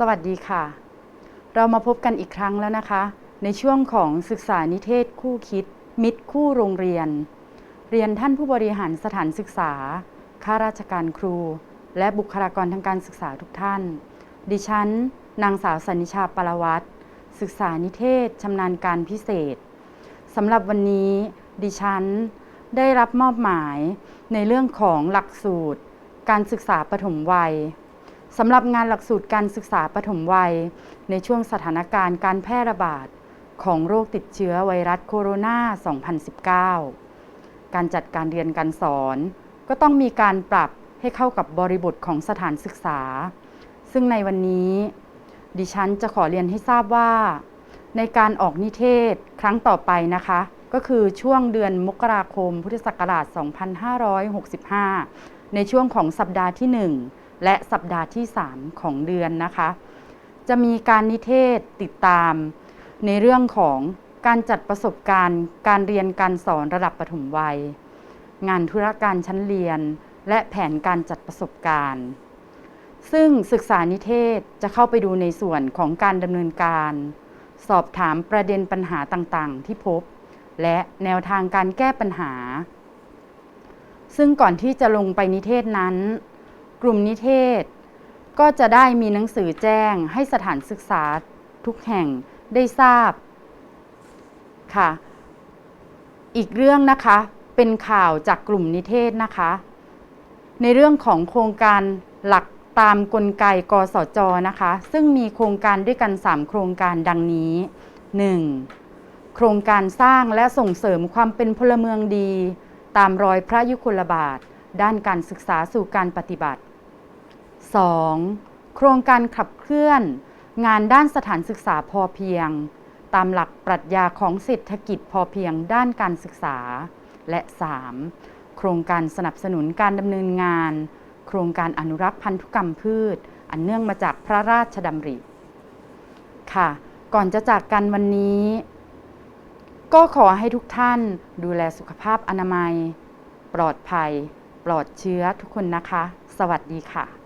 สวัสดีค่ะ เรามาพบกันอีกครั้งแล้วนะคะ ในช่วงของศึกษานิเทศคู่คิด มิตรคู่โรงเรียน เรียนท่านผู้บริหารสถานศึกษาข้าราชการครู และบุคลากรทางการศึกษาทุกท่าน ดิฉัน นางสาวสันนิชาปรวัตรศึกษานิเทศชำนาญการพิเศษสำหรับวันนี้ดิฉันได้รับมอบหมายในเรื่องของหลักสูตร การศึกษาปฐมวัย สำหรับงานหลักสูตรการศึกษาปฐมวัย ในช่วงสถานการณ์การแพร่ระบาดของโรคติดเชื้อไวรัสโคโรนา 2019 การจัดการเรียนการสอน ก็ต้องมีการปรับให้เข้ากับบริบทของสถานศึกษา ซึ่งในวันนี้ ดิฉันจะขอเรียนให้ทราบว่า ในการออกนิเทศครั้งต่อไปนะคะ ก็คือช่วงเดือนมกราคมพุทธศักราช 2565 ในช่วงของสัปดาห์ที่ 1 และสัปดาห์ที่ 3 ของเดือนนะคะ จะมีการนิเทศติดตาม ในเรื่องของการจัดประสบการณ์ การเรียนการสอนระดับปฐมวัย งานธุรการชั้นเรียน และแผนการจัดประสบการณ์ ซึ่งศึกษานิเทศจะเข้าไปดูในส่วนของการดำเนินการ สอบถามประเด็นปัญหาต่างๆ ที่พบ และแนวทางการแก้ปัญหา ซึ่งก่อนที่จะลงไปนิเทศนั้น กลุ่มนิเทศ ก็จะได้มีหนังสือแจ้งให้สถานศึกษาทุกแห่งได้ทราบค่ะ อีกเรื่องนะคะเป็นข่าวจากกลุ่มนิเทศนะคะ ในเรื่องของโครงการหลักตามกลไกกสจนะคะ ซึ่งมีโครงการด้วยกัน 3 โครงการดังนี้ 1. โครงการสร้างและส่งเสริมความเป็นพลเมืองดี ตามรอยพระยุคลบาท ด้านการศึกษาสู่การปฏิบัติ 2. โครงการขับเคลื่อน งานด้านสถานศึกษาพอเพียง ตามหลักปรัชญาของเศรษฐกิจพอเพียงด้านการศึกษา และ 3. โครงการสนับสนุนการดำเนินงาน โครงการอนุรักษ์พันธุกรรมพืช อันเนื่องมาจากพระราชดำริ ค่ะ ก่อนจะจากกันวันนี้ ก็ขอให้ทุกท่านดูแลสุขภาพอนามัย ปลอดภัย ปลอดเชื้อทุกคนนะคะ สวัสดีค่ะ